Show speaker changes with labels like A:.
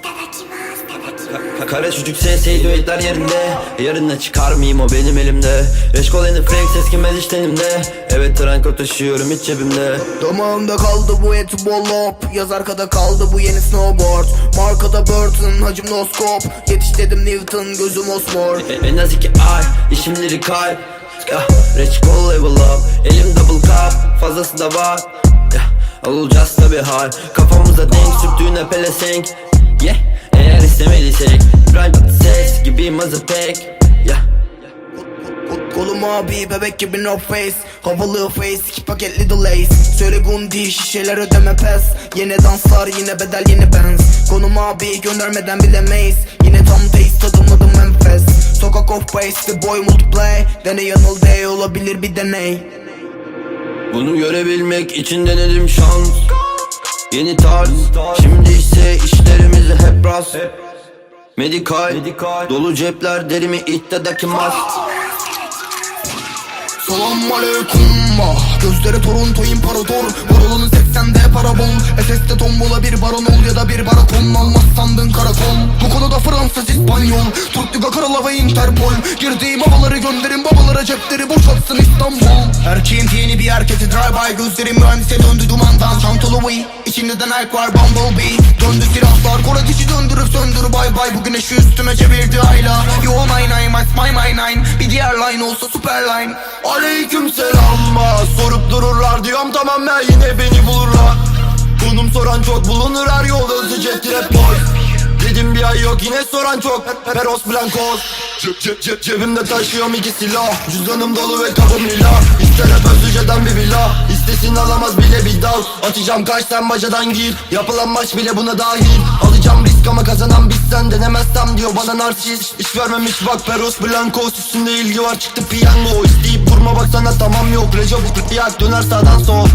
A: Ka- Kare çocuk SS'yi düetler yerinde. Yarına çıkar mıyım o benim elimde? Eşkol eni frank ses kimez iş tenimde. Evet tranko taşıyorum hiç cebimde.
B: Damağımda kaldı bu eti bollop Yaz arkada kaldı bu yeni snowboard. Markada Burton hacım noskop. Yetiş dedim Newton gözüm osmor
A: E- En az iki ay işimleri kay Ya reçkol level up. Elim double cup fazlası da var. Ya olacağız tabi hal Kafamıza denk sürttüğüne pelesenk Yeah eğer istemediysek Private sex gibiyim azı pek. Ya
B: Kol- Kolum abi bebek gibi no face. Havalı face iki paketli lace. Söyle gundi şişeler ödeme pes. Yine danslar yine bedel yeni benz. Konum abi göndermeden bilemeyiz. Yine tam taste tadımladım enfes Sokak of base the boy multiplay Deney yanıl day olabilir bir deney.
A: Bunu görebilmek için denedim şans. Yeni tarz Şimdi ise işlerimizi hep rast Medikal, Dolu cepler derimi ihtidaki mas.
B: Selam aleyküm Gözleri Toronto imparator. Marolun 80'de parabol SS'de tombola bir baron ol ya da bir barakon Almaz sandın karakol. Bu konuda Fransız İspanyol. Türk Liga ve Interpol. Girdiğim havaları gönderin babalara cepleri boşaltsın İstanbul. Erkeğin yeni bir hareketi drive by Gözlerim mühendise döndü dumandan. Çantalı way İçinde de Nike var Bumblebee. Döndü silahlar Kor ateşi döndürüp söndür bay bay. Bu güneşi üstüme çevirdi ayla. Yo nine nine my my my nine. Bir diğer line olsa super line.
A: Aleyküm selam. Sorup dururlar diyorum tamam ben yine beni bulurlar. Konum soran çok bulunur her yolda hızlı jet trap boy. Dedim bir ay yok yine soran çok. Peros Blancos Cebimde taşıyorum iki silah. Cüzdanım dolu ve kapım lila İster hep özlüceden bir villa. İstesin alamaz bile bir dal. Atacağım kaç sen bacadan gir. Yapılan maç bile buna dahil. Alacağım risk ama kazanan biz sen Denemezsem diyor bana narsist. İş vermemiş bak Peros Blancos Üstünde ilgi var. Çıktı piyango. İsteyip durma baksana tamam yok. Reco bu yak döner sağdan sol